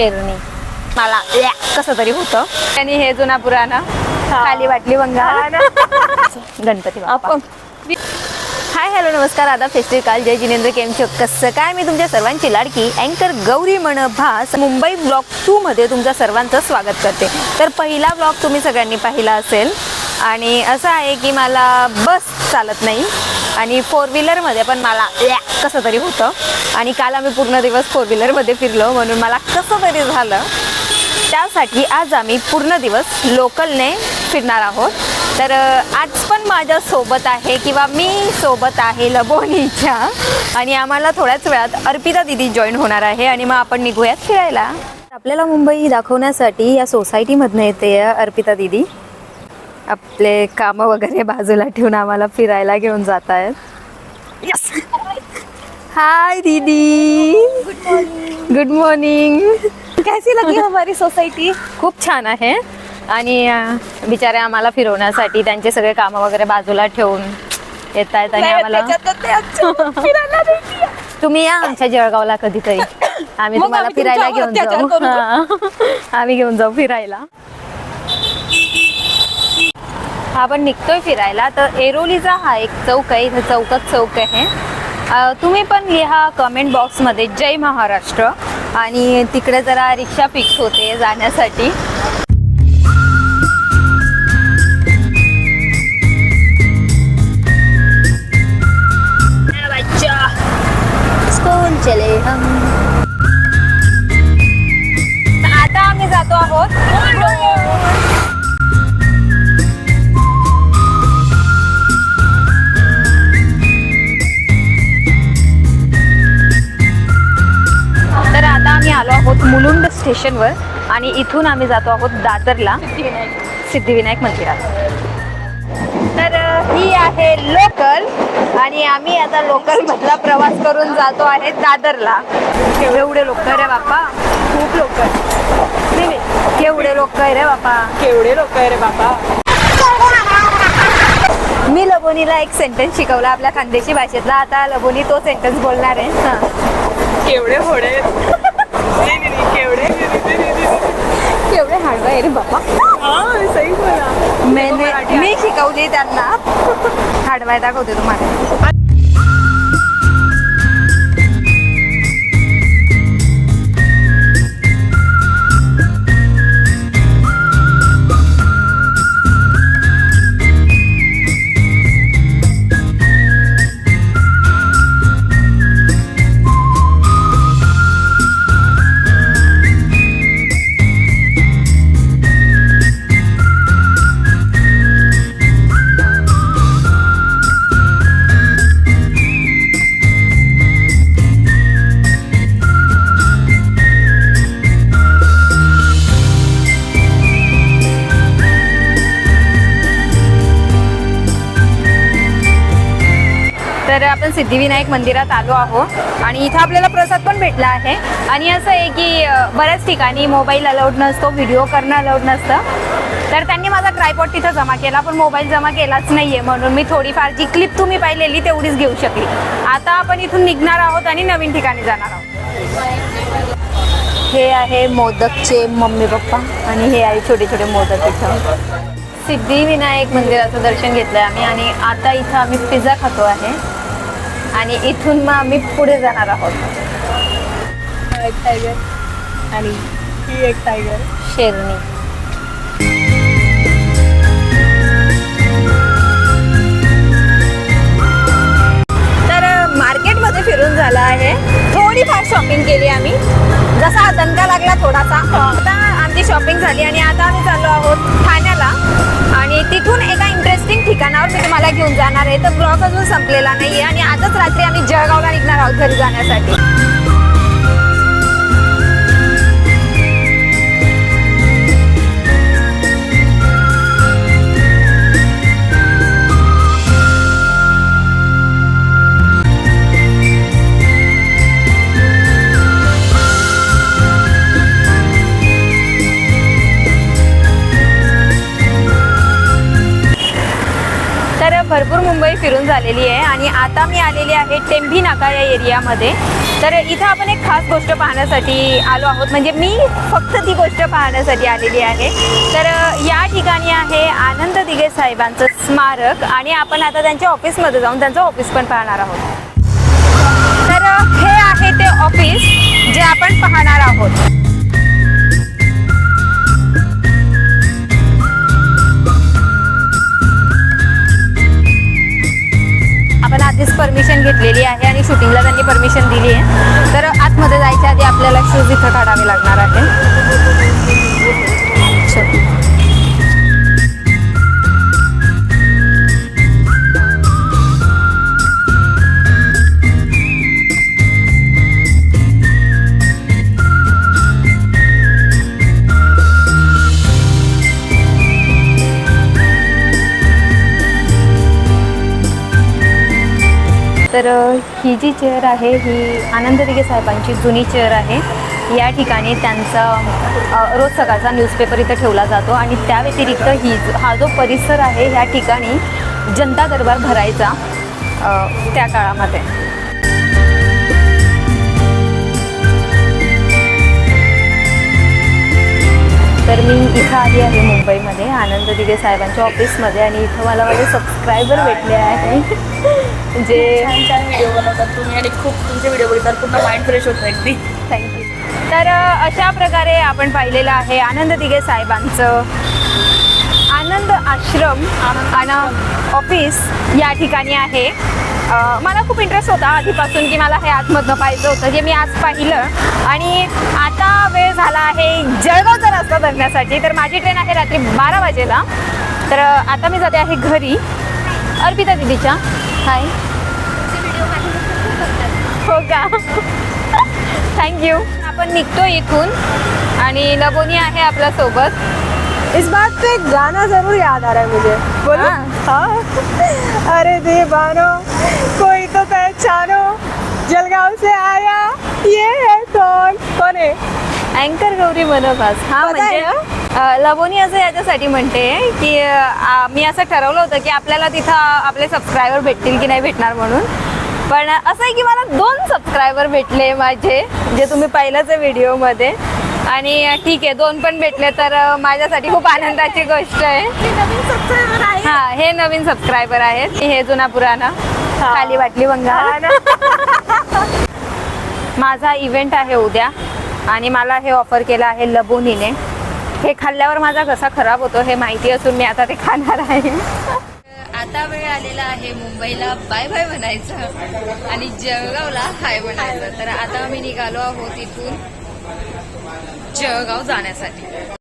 शेरणी मला कसं तरी होतं. आणि हे जुना पुराणा. खाली वाटली बंगाल गणपती हाय हॅलो नमस्कार. आदा फेस्टिवल काल. जय जिनेंद्र केम छो कसं काय? मी तुमच्या सर्वांची लाडकी अँकर गौरी म्हण भास मुंबई ब्लॉक टू मध्ये तुमच्या सर्वांचं स्वागत करते. तर पहिला ब्लॉग तुम्ही सगळ्यांनी पाहिला असेल. आणि असं आहे की मला बस चालत नाही. आणि फोर व्हीलरमध्ये पण मला कसं तरी होतं. आणि काल आम्ही पूर्ण दिवस फोर व्हीलरमध्ये फिरलो म्हणून मला कसं तरी झालं. त्यासाठी आज आम्ही पूर्ण दिवस लोकलने फिरणार आहोत. तर आज पण माझ्या सोबत आहे किंवा मी सोबत आहे लबोनीच्या. आणि आम्हाला थोड्याच वेळात अर्पिता दिदी जॉईन होणार आहे आणि मग आपण निघूयात फिरायला. आपल्याला मुंबई दाखवण्यासाठी या सोसायटीमधनं येते अर्पिता दिदी. आपले कामं वगैरे बाजूला ठेवून आम्हाला फिरायला घेऊन जात आहेत यस हाय दीदी गुड मॉर्निंग कैसी लगी हमारी सोसायटी खूप छान आहे. आणि बिचारे आम्हाला फिरवण्यासाठी त्यांचे सगळे कामं वगैरे बाजूला ठेवून येत आहेत आणि आम्हाला तुम्ही या आमच्या जळगावला कधीतरी. आम्ही तुम्हाला फिरायला घेऊन जाऊ. आम्ही घेऊन जाऊ फिरायला. आपण निघतोय फिरायला. तर एरोलीचा हा एक चौक आहे इथं चौकात चौक आहे. तुम्ही पण लिहा कमेंट बॉक्समध्ये जय महाराष्ट्र. आणि तिकडे जरा रिक्षा फिक्स होते जाण्यासाठी. चले हम आता आम्ही जातो आहोत. स्टेशनवर आणि इथून आम्ही जातो आहोत दादरला. सिद्धिविनायक मंदिरात. तर ही आहे लोकल आणि आम्ही आता लोकल मधला प्रवास करून जातो आहे दादरला. एवढे लोक रे बापा खूप लोक केवढे लोक रे बापा केवढे लोक आहे रे बाबा मी लबोनीला एक सेंटेन्स शिकवला आपल्या खानदेशी भाषेतला. आता लबोनी तो सेंटेन्स बोलणार आहे. केवढे होडे नाही. केवढे हाडवा आहे रे हा, सही बोला. मैंने मी शिकवली त्यांना हाडवाय दाखवते तुम्हाला आपण सिद्धिविनायक मंदिरात आलो आहोत आणि इथं आपल्याला प्रसाद पण भेटला आहे. आणि असं आहे की बऱ्याच ठिकाणी मोबाईल अलाउड नसतो व्हिडिओ करणं अलाउड नसतं. तर त्यांनी माझा ट्रायपॉट तिथं जमा केला पण मोबाईल जमा केलाच नाही आहे म्हणून मी थोडीफार जी क्लिप तुम्ही पाहिलेली तेवढीच घेऊ शकली. आता आपण इथून निघणार आहोत आणि नवीन ठिकाणी जाणार आहोत. हे आहे मोदकचे मम्मी पप्पा आणि हे आहे छोटे छोटे मोदक इथं. सिद्धिविनायक मंदिराचं दर्शन घेतलं आहे आम्ही आणि आता इथं आम्ही पिझ्झा खातो आहे. आणि इथून मग आम्ही पुढे जाणार आहोत. एक टायगर आणि ही एक टायगर शेरणी. तर मार्केटमध्ये फिरून झालं आहे. थोडीफार शॉपिंग केली आम्ही. जसा दंगा लागला थोडासा. आता आमची शॉपिंग झाली आणि आता आम्ही चाललो आहोत ठाण्याला. आणि तिथून मी तुम्हाला घेऊन जाणार आहे. तर ब्लॉग अजून संपलेला नाही आहे आणि आजच रात्री आम्ही जळगावला निघणार आहोत घरी जाण्यासाठी. भरपूर मुंबई फिरून झालेली आहे आणि आता मी आलेली आहे टेंभी नाका या एरियामध्ये. तर इथं आपण एक खास गोष्ट पाहण्यासाठी आलो आहोत. म्हणजे मी फक्त ती गोष्ट पाहण्यासाठी आलेली आहे. तर या ठिकाणी आहे आनंद दिघे साहेबांचं स्मारक आणि आपण आता त्यांच्या ऑफिसमध्ये जाऊन त्यांचं ऑफिस पण पाहणार आहोत. तर हे आहे ते ऑफिस जे आपण पाहणार आहोत. घेतलेली आहे आणि शूटिंगला त्यांनी परमिशन दिली आहे. तर आतमध्ये जायच्या आधी आपल्याला शूज इथं काढावे लागणार आहे ही जी चेअर आहे ही आनंद दिघे साहेबांची जुनी चेअर आहे. या ठिकाणी त्यांचा रोज सकाळचा न्यूजपेपर इथं ठेवला जातो आणि त्या व्यतिरिक्त ही हा जो परिसर आहे ह्या ठिकाणी जनता दरबार भरायचा त्या काळामध्ये. तर मी इथं आली आहे मुंबईमध्ये आनंद दिघे साहेबांच्या ऑफिसमध्ये आणि इथं मला माझे सबस्क्रायबर भेटले आहे जे छान छान व्हिडिओ बनवतात तुम्ही आणि खूप तुमचे व्हिडिओ बघितल्यावर पूर्ण माइंड फ्रेश होतं अगदी. थँक्यू तर अशा प्रकारे आपण पाहिलेलं आहे आनंद दिघे साहेबांचं आनंद आश्रम आणि ऑफिस या ठिकाणी आहे. मला खूप इंटरेस्ट होता आधीपासून की मला हे आतमधनं पाहिजे होतं जे मी आज पाहिलं. आणि आता वेळ झाला आहे जळगावचा रस्ता धरण्यासाठी तर माझी ट्रेन आहे रात्री बारा वाजेला. तर आता मी जाते आहे घरी. अर्पिता दिदीच्या. हाय हो का? थँक्यू आपण निघतो इथून. आणि लबोनी आहे आपल्यासोबत. इस बात पे एक गाना जरूर याद आ रहा है मुझे. बोलो. हाँ। हाँ. अरे दीवानो. कोई तो पहचानो जलगांव से आया ये है कौन? कौन? है अँकर गौरी मनोभास. हा पता आहे म्हणजे अ, लबोनी असं याच्यासाठी म्हणते की अ, आ, मी असं ठरवलं होतं की आपल्याला तिथं आपले सबस्क्रायबर भेटतील की नाही भेटणार म्हणून. पण असं आहे की मला दोन सबस्क्रायबर भेटले माझे जे तुम्ही पाहिलंच आहे व्हिडिओमध्ये. आणि अ, ठीक आहे दोन पण भेटले तर अ, माझ्यासाठी खूप आनंदाची गोष्ट आहे. हा हे नवीन सबस्क्रायबर आहेत. हे जुना पुराणा खाली वाटली बंगाल माझा इव्हेंट आहे उद्या आणि मला हे ऑफर केलं आहे लबोनीने. हे खाल्ल्यावर माझा घसा खराब होतो हे माहिती असून मी आता ते खाणार आहे. आता वेळ आलेला आहे मुंबईला बाय बाय म्हणायचं आणि जळगावला हाय म्हणायचं. तर आता आम्ही निघालो आहोत इथून जळगाव जाण्यासाठी.